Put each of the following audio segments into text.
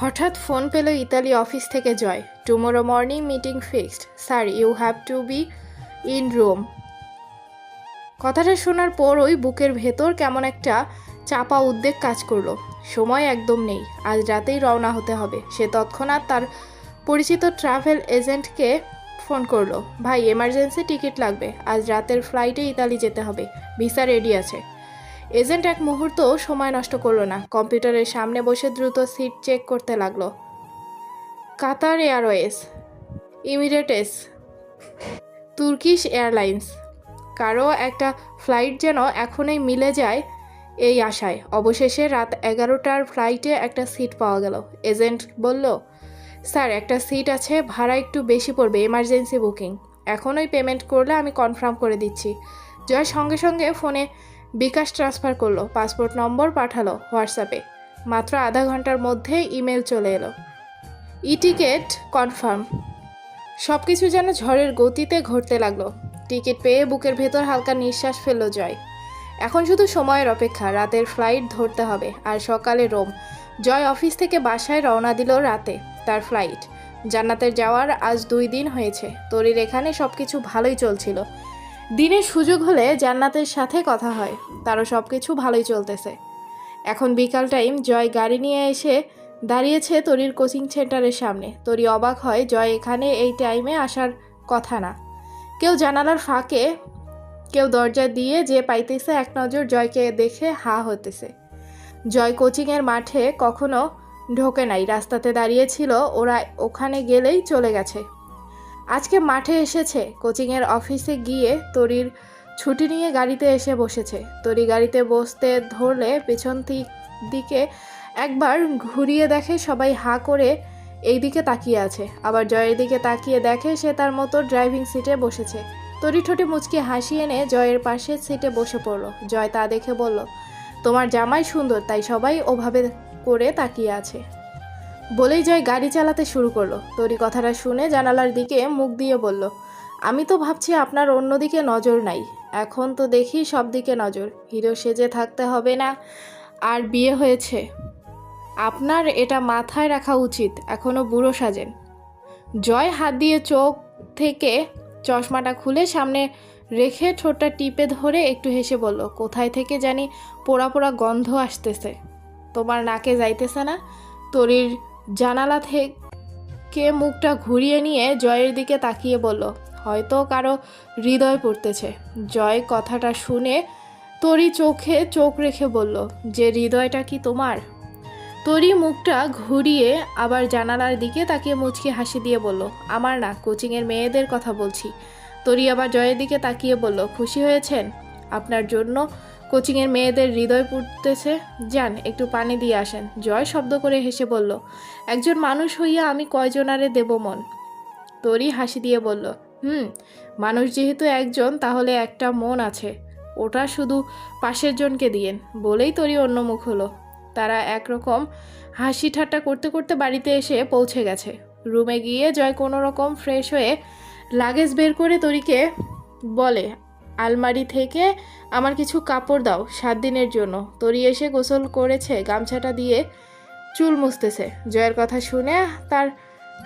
হঠাৎ ফোন পেল ইতালি অফিস থেকে Joy. Tomorrow morning meeting fixed sir you have to be in Rome কথাটা শোনার পরই বুকের ভেতর কেমন একটা চাপা উদ্বেগ কাজ করল। সময় একদম নেই। আজ রাতেই রওনা হতে হবে। সে তৎক্ষণাৎ তার পরিচিত ট্রাভেল এজেন্টকে ফোন করল। ভাই এমার্জেন্সি টিকিট লাগবে। আজ রাতের ফ্লাইটে ইতালি যেতে হবে। ভিসা রেডি আছে। এজেন্ট এক মুহূর্ত সময় নষ্ট করল না। কম্পিউটারের সামনে বসে দ্রুত সিট চেক করতে লাগল। Qatar Airways, Emirates, Turkish Airlines কারও একটা ফ্লাইট যেন এখনই মিলে যায় এই আশায়। অবশেষে রাত এগারোটার ফ্লাইটে একটা সিট পাওয়া গেল। এজেন্ট বলল, স্যার, একটা সিট আছে, ভাড়া একটু বেশি পড়বে, এমার্জেন্সি বুকিং। এখনই পেমেন্ট করলে আমি কনফার্ম করে দিচ্ছি। জয় সঙ্গে সঙ্গে ফোনে বিকাশ ট্রান্সফার করল, পাসপোর্ট নম্বর পাঠালো হোয়াটসঅ্যাপে। মাত্র আধা ঘণ্টার মধ্যে ইমেল চলে এলো। ই টিকিট কনফার্ম সব কিছু যেন ঝড়ের গতিতে ঘটতে লাগল। টিকিট পেয়ে বুকের ভেতর হালকা নিঃশ্বাস ফেলল জয়। এখন শুধু সময়ের অপেক্ষা, রাতের ফ্লাইট ধরতে হবে, আর সকালে রোম। জয় অফিস থেকে বাসায় রওনা দিল রাতে, তার ফ্লাইট জান্নাতের যাওয়ার আজ দুই দিন হয়েছে, তরির এখানে সব কিছু ভালোই চলছিল। দিনের সুযোগ হলে জান্নাতের সাথে কথা হয়। তারও সব কিছু ভালোই চলতেছে। এখন বিকাল টাইম জয় গাড়ি নিয়ে এসে দাঁড়িয়েছে তরির কোচিং সেন্টারের সামনে। তরি অবাক হয়, জয় এখানে এই টাইমে আসার কথা না। কেউ জানালার ফাঁকে, কেউ দরজা দিয়ে যে পাইতেছে এক নজর জয়কে দেখে হা হতেছে। জয় কোচিংয়ের মাঠে কখনো ঢোকে নাই। রাস্তাতে দাঁড়িয়েছিল, ওরা ওখানে গেলেই চলে গেছে। আজকে মাঠে এসেছে। কোচিংয়ের অফিসে গিয়ে তরির ছুটি নিয়ে গাড়িতে এসে বসেছে। তরি গাড়িতে বসতে ধরলে পেছন দিকে একবার ঘুরিয়ে দেখে সবাই হা করে এই দিকে তাকিয়ে আছে। আবার জয়ের দিকে তাকিয়ে দেখে সে তার মতো ড্রাইভিং সিটে বসেছে। তরি ঠোঁটে মুচকি হাসি এনে জয়ের পাশে সিটে বসে পড়ল। জয় তা দেখে বলল, তোমার জামাই সুন্দর, তাই সবাই ওভাবে করে তাকিয়ে আছে। বলেই জয় গাড়ি চালাতে শুরু করল। তরি কথাটা শুনে জানালার দিকে মুখ দিয়ে বলল, আমি তো ভাবছি আপনার অন্যদিকে নজর নাই। এখন তো দেখি সব দিকে নজর। হিরো সেজে থাকতে হবে না, আর বিয়ে হয়েছে। আপনার এটা মাথায় রাখা উচিত এখনও বুড়ো সাজেন জয় হাত দিয়ে চোখ থেকে চশমাটা খুলে সামনে রেখে ঠোঁটটা টিপে ধরে একটু হেসে বলল, কোথায় থেকে জানি পোড়া পোড়া গন্ধ আসতেছে। তোমার নাকে যাইতেছে না? তরির জানালা থেকে মুখটা ঘুরিয়ে নিয়ে জয়ের দিকে তাকিয়ে বলল, হয়তো কারও হৃদয় পড়তেছে। জয় কথাটা শুনে তরি চোখে চোখ রেখে বলল, যে হৃদয়টা কি তোমার? তরি মুখটা ঘুরিয়ে আবার জানালার দিকে তাকিয়ে মুচকি হাসি দিয়ে বলল, আমার না, কোচিংয়ের মেয়েদের কথা বলছি। তরি আবার জয়ের দিকে তাকিয়ে বলল, খুশি হয়েছেন? আপনার জন্য কোচিংয়ের মেয়েদের হৃদয় পুড়তেছে। যান, একটু পানি দিয়ে আসেন। জয় শব্দ করে হেসে বলল, একজন মানুষ হইয়া আমি কয়জনারে দেব মন? তরি হাসি দিয়ে বলল, হুম, মানুষ যেহেতু একজন, তাহলে একটা মন আছে। ওটা শুধু পাশের জনকে দিয়েন। বলেই তরি অন্য মুখ হলো। তারা একরকম হাসি ঠাট্টা করতে করতে বাড়িতে এসে পৌঁছে গেছে। রুমে গিয়ে জয় কোনো রকম ফ্রেশ হয়ে লাগেজ বের করে তরিকে বলে আলমারি থেকে আমার কিছু কাপড় দাও, সাত দিনের জন্য। তরি এসে গোসল করেছে, গামছাটা দিয়ে চুল মুছতেছে। জয়ের কথা শুনে তার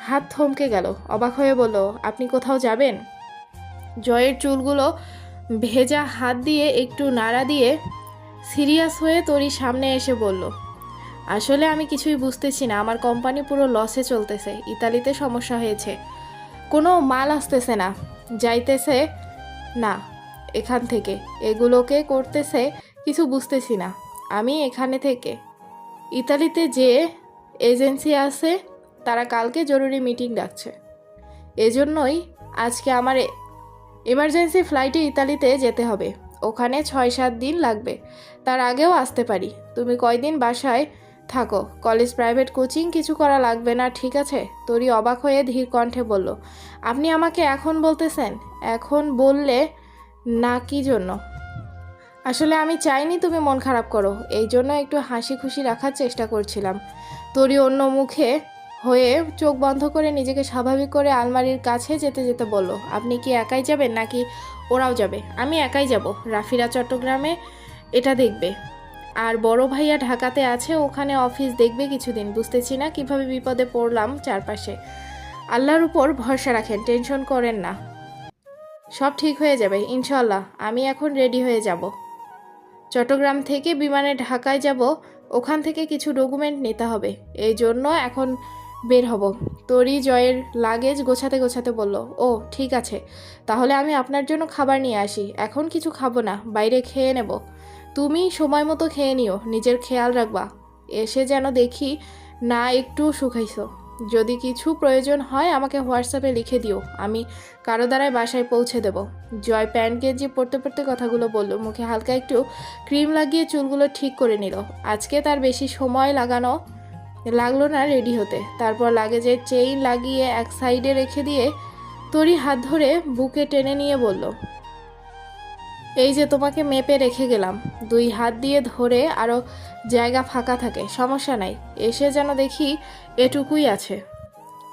হাত থমকে গেল। অবাক হয়ে বলল, আপনি কোথাও যাবেন? জয়ের চুলগুলো ভেজা হাত দিয়ে একটু নাড়া দিয়ে সিরিয়াস হয়ে তরি সামনে এসে বলল, আসলে আমি কিছুই বুঝতেছি না। আমার কোম্পানি পুরো লসে চলতেছে। ইতালিতে সমস্যা হয়েছে। কোনো মাল আসতেছে না। যাইতেছে না। এখান থেকে। এগুলোকে করতেছে কিছু বুঝতেছি না। আমি এখানে থেকে। ইতালিতে যে এজেন্সি আছে, তারা কালকে জরুরি মিটিং ডাকছে। এজন্যই আজকে আমার এমার্জেন্সি ফ্লাইটে ইতালিতে যেতে হবে। ওখানে ছয় সাত দিন লাগবে। তার আগেও আসতে পারি। তুমি কয়দিন বাসায় থাকো? কলেজ প্রাইভেট কোচিং কিছু করা লাগবে না, ঠিক আছে? তরি অবাক হয়ে ধীর কণ্ঠে বলল, আপনি আমাকে এখন বলতেছেন? এখন বললে না, কি জন্য? আসলে আমি চাইনি তুমি মন খারাপ করো। এই জন্য একটু হাসি খুশি রাখার চেষ্টা করছিলাম। তোরই অন্য মুখে হয়ে চোখ বন্ধ করে নিজেকে স্বাভাবিক করে আলমারির কাছে যেতে যেতে বলল, আপনি কি একাই যাবেন নাকি ওরাও যাবে? আমি একাই যাব। রাফিরা চট্টগ্রামে এটা দেখবে। আর বড় ভাইয়া ঢাকাতে আছে, ওখানে অফিস দেখবে কিছুদিন। বুঝতেছি না কীভাবে বিপদে পড়লাম চারপাশে। আল্লাহর উপর ভরসা রাখেন, টেনশন করেন না। সব ঠিক হয়ে যাবে ইনশাল্লাহ আমি এখন রেডি হয়ে যাব। চট্টগ্রাম থেকে বিমানে ঢাকায় যাব, ওখান থেকে কিছু ডকুমেন্ট নিতে হবে। এই জন্য এখন বের হব। তরি জয়ের লাগেজ গোছাতে গোছাতে বলল, ও, ঠিক আছে। তাহলে আমি আপনার জন্য খাবার নিয়ে আসি। এখন কিছু খাব না, বাইরে খেয়ে নেব। তুমি সময় মতো খেয়ে নিও, নিজের খেয়াল রাখবা। এসে যেন দেখি না একটু শুকাইছো যদি কিছু প্রয়োজন হয়, আমাকে হোয়াটসঅ্যাপে লিখে দিও। আমি কারও দ্বারাই বাসায় পৌঁছে দেব। জয় প্যান্ট গেঞ্জি পড়তে পড়তে কথাগুলো বলল, মুখে হালকা একটু ক্রিম লাগিয়ে চুলগুলো ঠিক করে নিল। আজকে তার বেশি সময় লাগানো লাগল না রেডি হতে। তারপর লাগেজের চেইন লাগিয়ে এক সাইডে রেখে দিয়ে তরি হাত ধরে বুকে টেনে নিয়ে বলল এই যে তোমাকে মেপে রেখে গেলাম। দুই হাত দিয়ে ধরে আরও জায়গা ফাঁকা থাকে, সমস্যা নাই। এসে যেন দেখি এটুকুই আছে।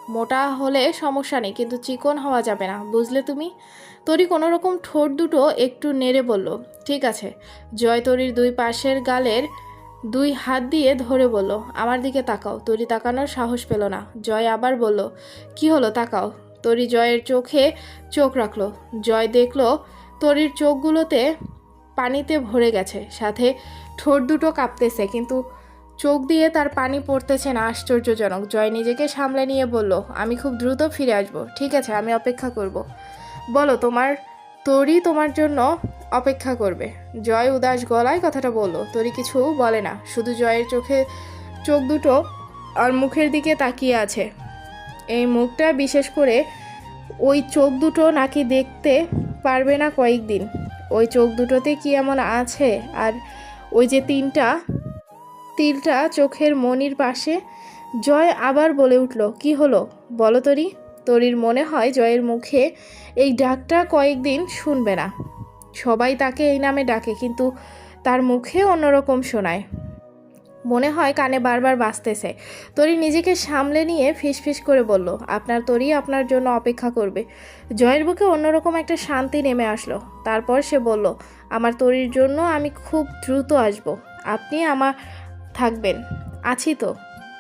মোটা হলে সমস্যা নেই, কিন্তু চিকন হওয়া যাবে না, বুঝলে তুমি? তরি কোনো রকম ঠোঁট দুটো একটু নেড়ে বলল, ঠিক আছে। জয় তরির দুই পাশের গালের দুই হাত দিয়ে ধরে বলল, আমার দিকে তাকাও। তরি তাকানোর সাহস পেল না। জয় আবার বলল, কি হলো, তাকাও। তরি জয়ের চোখে চোখ রাখল। জয় দেখল তরির চোখগুলোতে পানিতে ভরে গেছে। সাথে ঠোঁট দুটো কাঁপতেছে, কিন্তু চোখ দিয়ে তার পানি পড়তেছে না। আশ্চর্যজনক, জয় নিজেকে সামলে নিয়ে বলল, আমি খুব দ্রুত ফিরে আসব। ঠিক আছে, আমি অপেক্ষা করব। বলো, তোমার, তরি তোমার জন্য অপেক্ষা করবে। জয় উদাস গলায় কথাটা বলল, তরি কিছু বলে না, শুধু জয়ের চোখে, চোখ দুটো আর মুখের দিকে তাকিয়ে আছে। এই মুখটা বিশেষ করে ওই চোখ দুটো নাকি দেখতে পারবে না কয়েকদিন। ওই চোখ দুটোতে কি এমন আছে? আর ওই যে তিনটা, তিলটা চোখের মনির পাশে। জয় আবার বলে উঠল, কি হলো? বলো তরি। তরির মনে হয় জয়ের মুখে এই ডাকটা কয়েকদিন শুনবে না। সবাই তাকে এই নামে ডাকে, কিন্তু তার মুখে অন্যরকম শোনায়। মনে হয় কানে বারবার বাজতেছে। তরি নিজেকে সামলে নিয়ে ফিসফিস করে বলল, আপনার তরি আপনার জন্য অপেক্ষা করবে। জয়ের বুকে অন্যরকম একটা শান্তি নেমে আসলো। তারপর সে বলল, আমার তরির জন্য আমি খুব দ্রুত আসব। আপনি আমার থাকবেন। আছি তো।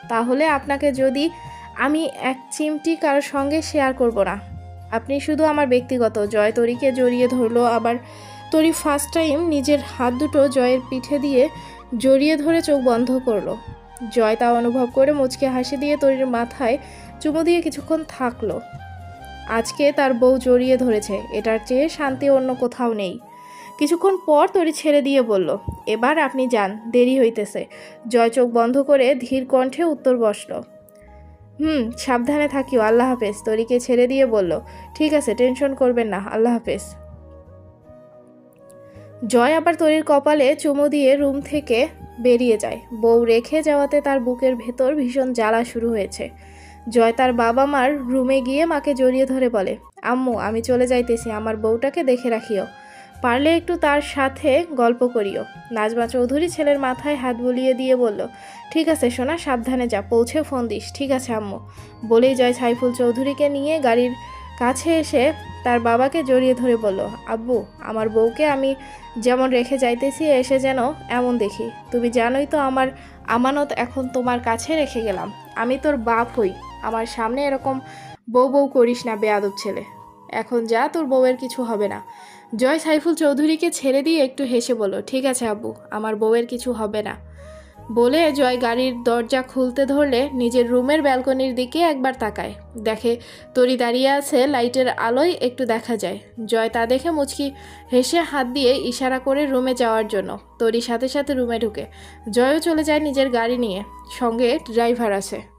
তাহলে আপনাকে যদি আমি এক চিমটি কারোর সঙ্গে শেয়ার করব না। আপনি শুধু আমার ব্যক্তিগত। জয় তরিকে জড়িয়ে ধরলো আবার। তরি ফার্স্ট টাইম নিজের হাত দুটো জয়ের পিঠে দিয়ে জড়িয়ে ধরে চোখ বন্ধ করল। জয় তা অনুভব করে মুচকে হাসি দিয়ে তরির মাথায় চুমো দিয়ে কিছুক্ষণ থাকল। আজকে তার বউ জড়িয়ে ধরেছে, এটার চেয়ে শান্তি অন্য কোথাও নেই। কিছুক্ষণ পর তরি ছেড়ে দিয়ে বলল, এবার আপনি যান, দেরি হইতেছে। জয় চোখ বন্ধ করে ধীর কণ্ঠে উত্তর বসল, হুম, সাবধানে থাকিও, আল্লাহ হাফেজ। তরিকে ছেড়ে দিয়ে বলল, ঠিক আছে, টেনশন করবেন না, আল্লাহ হাফেজ। জয় আবার তরির কপালে চুমু দিয়ে রুম থেকে বেরিয়ে যায়। বউ রেখে যাওয়াতে তার বুকের ভেতর ভীষণ জ্বালা শুরু হয়েছে। জয় তার বাবা মার রুমে গিয়ে মাকে জড়িয়ে ধরে বলে, আম্মু, আমি চলে যাইতেছি, আমার বউটাকে দেখে রাখিও। পারলে একটু তার সাথে গল্প করিও। নাজমা চৌধুরী ছেলের মাথায় হাত বুলিয়ে দিয়ে বলল, ঠিক আছে সোনা, সাবধানে যা, পৌঁছে ফোন দিস, ঠিক আছে আম্মু। বলেই জয় সাইফুল চৌধুরীকে নিয়ে গাড়ির কাছে এসে তার বাবাকে জড়িয়ে ধরে বলল, আব্বু, আমার বউকে আমি যেমন রেখে যাইতেছি, এসে যেন এমন দেখি। তুমি জানোই তো আমার আমানত এখন তোমার কাছে রেখে গেলাম। আমি তোর বাপ হই। আমার সামনে এরকম বউ বউ করিস না, বেয়াদব ছেলে। এখন যা তোর বউয়ের কিছু হবে না। জয় সাইফুল চৌধুরীকে ছেড়ে দিয়ে একটু হেসে বলল, ঠিক আছে আব্বু, আমার বউয়ের কিছু হবে না। বলে জয় গাড়ির দরজা খুলতে ধরলে নিজের রুমের ব্যালকনির দিকে একবার তাকায়। দেখে তরি দাঁড়িয়ে আছে লাইটের আলোয় একটু দেখা যায়। জয় তা দেখে মুচকি হেসে হাত দিয়ে ইশারা করে রুমে যাওয়ার জন্য। তরি সাথে সাথে রুমে ঢুকে। জয়ও চলে যায় নিজের গাড়ি নিয়ে। সঙ্গে ড্রাইভার আছে।